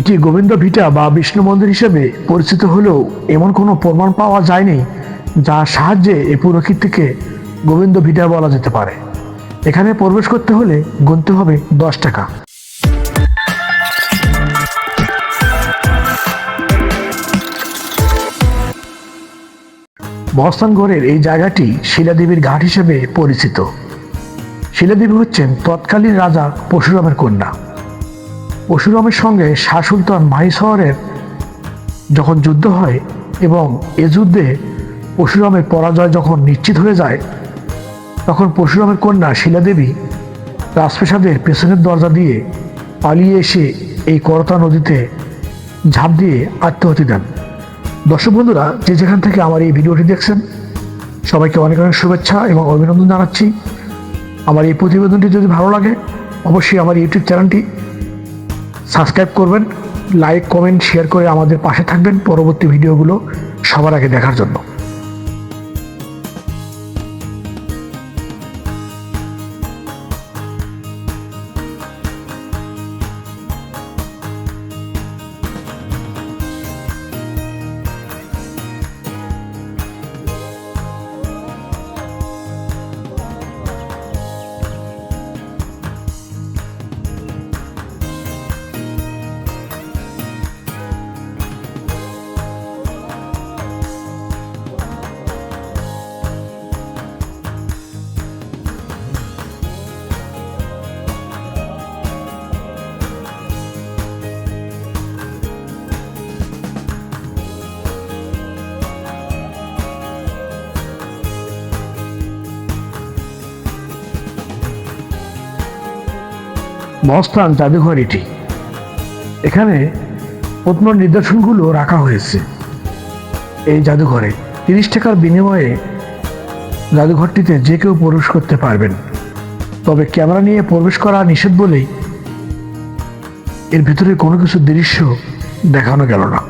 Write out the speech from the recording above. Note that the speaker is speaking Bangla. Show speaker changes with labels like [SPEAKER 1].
[SPEAKER 1] এটি গোবিন্দ ভিটা বা বিষ্ণু মন্দির হিসেবে পরিচিত হলেও এমন কোনো প্রমাণ পাওয়া যায়নি যার সাহায্যে এই পুরোকীর্তিকে গোবিন্দ ভিটা বলা যেতে পারে। এখানে প্রবেশ করতে হলে গুনতে হবে দশ টাকা। মহস্থানগড়ের এই জায়গাটি শিলাদেবীর ঘাট হিসেবে পরিচিত। শিলাদেবী হচ্ছেন তৎকালীন রাজা পরশুরামের কন্যা। পরশুরামের সঙ্গে শাহ সুলতান মাহিসহরের যখন যুদ্ধ হয় এবং এ যুদ্ধে পরশুরামের পরাজয় যখন নিশ্চিত হয়ে যায়, তখন পরশুরামের কন্যা শিলাদেবী রাজপ্রাসাদের পেছনের দরজা দিয়ে পালিয়ে এসে এই করতা নদীতে ঝাঁপ দিয়ে আত্মহতি দেন। দর্শক বন্ধুরা, যে যেখান থেকে আমার এই ভিডিওটি দেখছেন, সবাইকে অনেক অনেক শুভেচ্ছা এবং অভিনন্দন জানাচ্ছি। আমার এই প্রতিবেদনটি যদি ভালো লাগে, অবশ্যই আমার ইউটিউব চ্যানেলটি সাবস্ক্রাইব করবেন লাইক কমেন্ট শেয়ার করে আমাদের পাশে থাকবেন পরবর্তী ভিডিওগুলো সবার আগে দেখার জন্য। মহস্থান জাদুঘর এটি এখানে প্রত্ন নিদর্শনগুলো রাখা হয়েছে। এই জাদুঘরে তিরিশ টাকার বিনিময়ে জাদুঘরটিতে যে কেউ প্রবেশ করতে পারবেন। তবে ক্যামেরা নিয়ে প্রবেশ করা নিষেধ বলেই এর ভিতরে কোনো কিছু দৃশ্য দেখানো গেল না।